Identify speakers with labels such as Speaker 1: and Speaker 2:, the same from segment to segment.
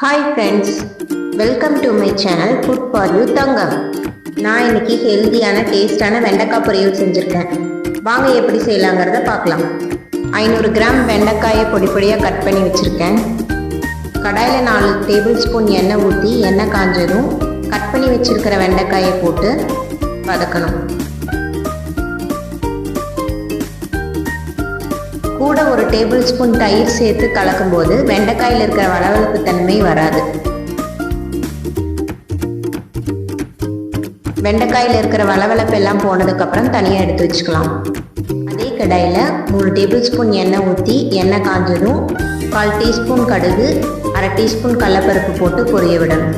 Speaker 1: Hi friends welcome to my channel food for you தங்கம் நான் இன்னைக்கு ஹெல்தியான டேஸ்டான வெண்டைக்காய் பொரியல் செஞ்சுருக்கேன். வாங்க எப்படி செய்யலாங்கிறத பார்க்கலாம். ஐநூறு கிராம் வெண்டைக்காயை பொடி பொடியாக கட் பண்ணி வச்சுருக்கேன். கடாயில் நாலு டேபிள் ஸ்பூன் எண்ணெய் ஊற்றி எண்ணெய் காஞ்சதும் கட் பண்ணி வச்சுருக்கிற வெண்டைக்காயை போட்டு வதக்கணும். கூட ஒரு டேபிள் ஸ்பூன் தயிர் சேர்த்து கலக்கும்போது வெண்டைக்காயில் இருக்கிற வளவளப்பு தன்மை வராது. வெண்டைக்காயில் இருக்கிற வளவளப்பு எல்லாம் போனதுக்கப்புறம் தனியாக எடுத்து வச்சுக்கலாம். அதே கடாயில் மூணு டேபிள் ஸ்பூன் எண்ணெய் ஊற்றி எண்ணெய் காஞ்சதும் கால் டீஸ்பூன் கடுகு அரை டீஸ்பூன் கடலப்பருப்பு போட்டு பொரிய விடணும்.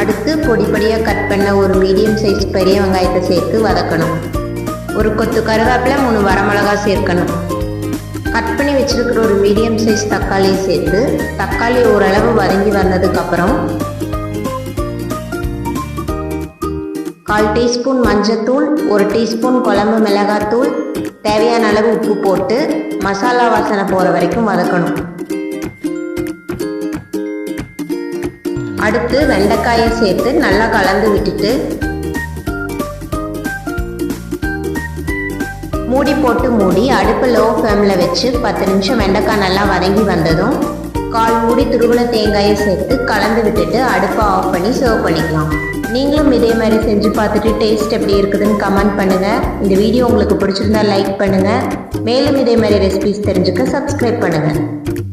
Speaker 1: அடுத்து பொடிப்படியாக கட் பண்ண ஒரு மீடியம் சைஸ் பெரிய வெங்காயத்தை சேர்த்து வதக்கணும். ஒரு கொத்து கருவேப்பில் மூணு வரமிளகா சேர்க்கணும். கட் பண்ணி வச்சிருக்கிற ஒரு மீடியம் சைஸ் தக்காளியை சேர்த்து தக்காளி ஓரளவு வதங்கி வந்ததுக்கப்புறம் கால் டீஸ்பூன் மஞ்சத்தூள் ஒரு டீஸ்பூன் குழம்பு மிளகாத்தூள் தேவையான அளவு உப்பு போட்டு மசாலா வாசனை போகிற வரைக்கும் வதக்கணும். அடுத்து வெண்டைக்காயை சேர்த்து நல்லா கலந்து விட்டுட்டு மூடி போட்டு மூடி அடுப்பு லோ ஃப்ளேமில் வச்சு பத்து நிமிஷம் வெண்டைக்காய் நல்லா வதங்கி வந்ததும் கால் மூடி துருவல தேங்காயை சேர்த்து கலந்து விட்டுட்டு அடுப்பை ஆஃப் பண்ணி சர்வ் பண்ணிக்கலாம். நீங்களும் இதே மாதிரி செஞ்சு பார்த்துட்டு டேஸ்ட் எப்படி இருக்குதுன்னு கமெண்ட் பண்ணுங்கள் இந்த வீடியோ உங்களுக்கு பிடிச்சிருந்தா லைக் பண்ணுங்கள் மேலும் இதே மாதிரி ரெசிபிஸ் தெரிஞ்சுக்க சப்ஸ்கிரைப் பண்ணுங்கள்